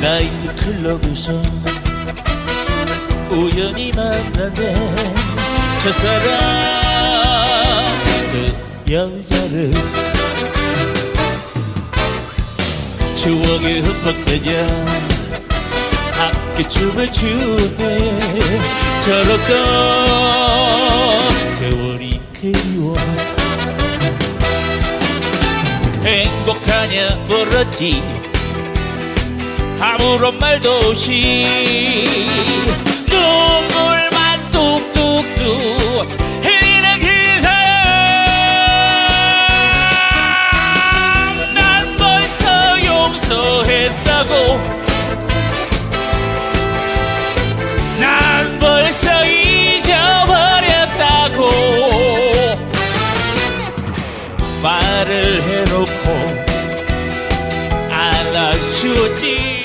나이트 클럽에서 우연히 만났네. 저 사람 그 여자를 추억에 흠뻑되자 함께 춤을 추네. 저렇던 세월이 그리워. 행복하냐 물었지 아무런 말도 없이 눈물만 뚝뚝뚝 흘리는 기사람 난 벌써 용서했다고. 난 벌써 잊어버렸다고. 말을 해놓고 알아주었지.